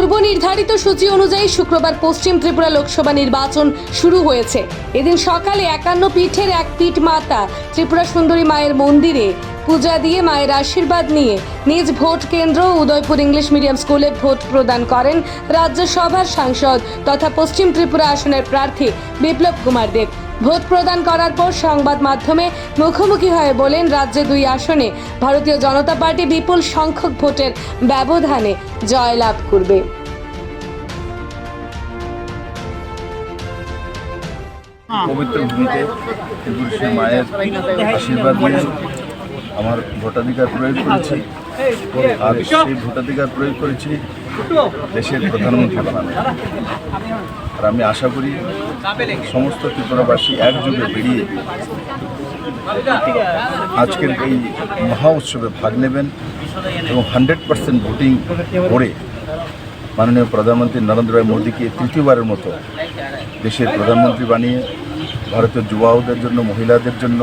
পূর্ব নির্ধারিত সূচি অনুযায়ী শুক্রবার পশ্চিম ত্রিপুরা লোকসভা নির্বাচন শুরু হয়েছে। এদিন সকালে একান্ন পীঠের এক পীঠ মাতা ত্রিপুরা সুন্দরী মায়ের মন্দিরে পূজা দিয়ে মায়ের আশীর্বাদ নিয়ে নিজ ভোট কেন্দ্র উদয়পুর ইংলিশ মিডিয়াম স্কুলে ভোট প্রদান করেন রাজ্যসভার সাংসদ তথা পশ্চিম ত্রিপুরা আসনের প্রার্থী বিপ্লব কুমার দেব। ভোট প্রদান করার পর সংবাদ মাধ্যমে মুখোমুখি হয়ে বলেন, রাজ্যে দুই আসনে ভারতীয় জনতা পার্টি বিপুল সংখ্যক ভোটের ব্যবধানে জয়লাভ করবে। পবিত্র ভূমিতে ত্রিপুরেশ্বরী মায়ের আশীর্বাদ নিয়ে আমার ভোটাধিকার প্রয়োগ করেছি। আর সেই ভোটাধিকার প্রয়োগ করেছি দেশের প্রধানমন্ত্রী বানানো আর আমি আশা করি সমস্ত ত্রিপুরাবাসী একযোগে বেরিয়ে আজকের এই মহা উৎসবে ভাগ নেবেন এবং হান্ড্রেড পার্সেন্ট ভোটিং করে মাননীয় প্রধানমন্ত্রী নরেন্দ্র মোদীকে তৃতীয়বারের মতো দেশের প্রধানমন্ত্রী বানিয়ে ভারতের যুবাদের জন্য, মহিলাদের জন্য,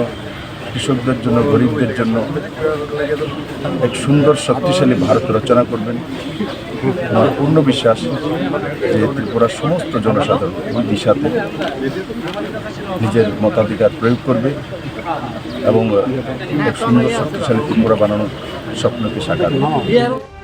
কৃষকদের জন্য, গরিবদের জন্য এক সুন্দর, শক্তিশালী ভারত রচনা করবেন। আমার পূর্ণ বিশ্বাস যে ত্রিপুরার সমস্ত জনসাধারণ এই দিশাতে নিজের মতাধিকার প্রয়োগ করবে এবং এক সুন্দর, শক্তিশালী ত্রিপুরা বানানোর স্বপ্নকে সাকার করবে।